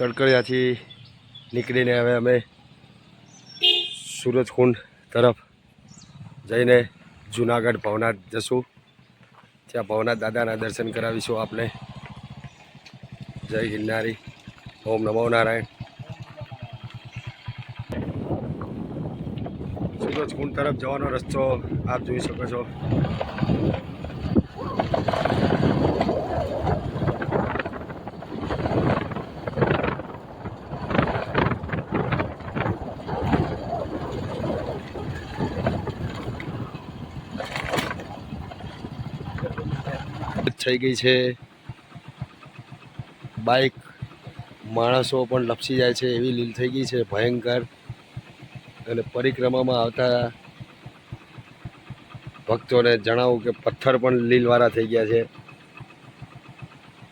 સડકડિયાથી નીકળીને હવે અમે સૂરજકુંડ તરફ જઈને જુનાગઢ ભવનાથ જશું. ત્યાં ભવનાથ દાદાના દર્શન કરાવીશું આપને. જય ગિરનારી. ઓમ નમો નારાયણ. સૂરજકુંડ તરફ જવાનો રસ્તો આપ જોઈ શકો છો. થઈ ગઈ છે. બાઇક માણસો પણ લપસી જાય છે એવી લીલ થઈ ગઈ છે, ભયંકર. અને પરિક્રમામાં આવતા ભક્તોને જણાવું કે પથ્થર પણ લીલવાળા થઈ ગયા છે.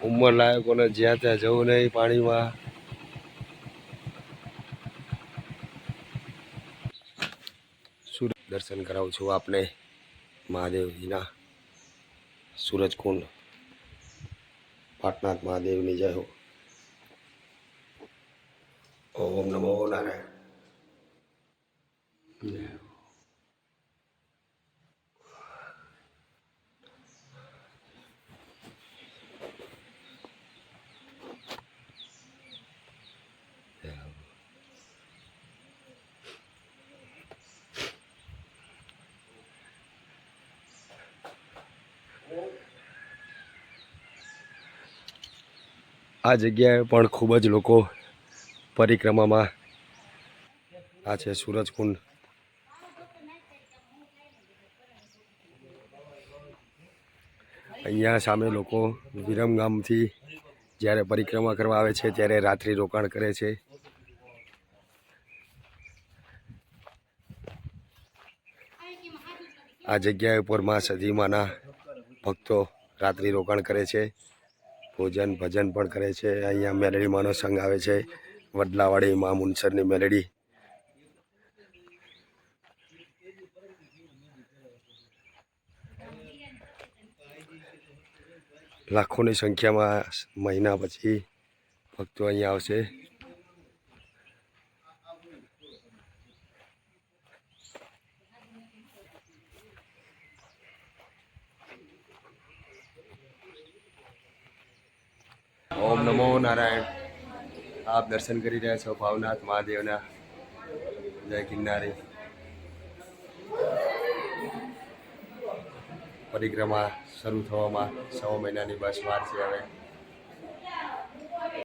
ઉંમર લાયકોને જ્યાં ત્યાં જવું નહીં પાણીમાં. દર્શન કરાવું છું આપને. મહાદેવજીના સૂરજકુંડ. પાટનાથ મહાદેવની જય હો. ઓમ નમો નારાયણ. આ જગ્યાએ પણ ખૂબ જ લોકો પરિક્રમામાં આ છે સૂરજકુંડ અહીંયા સામે લોકો વિરમગામથી જ્યારે પરિક્રમા કરવા આવે છે ત્યારે રાત્રિ રોકાણ કરે છે. આ જગ્યા ઉપર મા સધીમાના ભક્તો રાત્રિ રોકાણ કરે છે. ભોજન ભજન પણ કરે છે. અહીંયા મેલેડી માનો સંઘ આવે છે. વડલાવાડી મા મુનસરની મેલડી. લાખોની સંખ્યામાં મહિના પછી ભક્તો અહીંયા આવશે. ઓમ નમો નારાયણ. આપ દર્શન કરી રહ્યા છો ભાવનાથ મહાદેવના. જય ગિરનારી. પરિક્રમા શરૂ થવામાં છ મહિનાની બસ વાર છે હવે.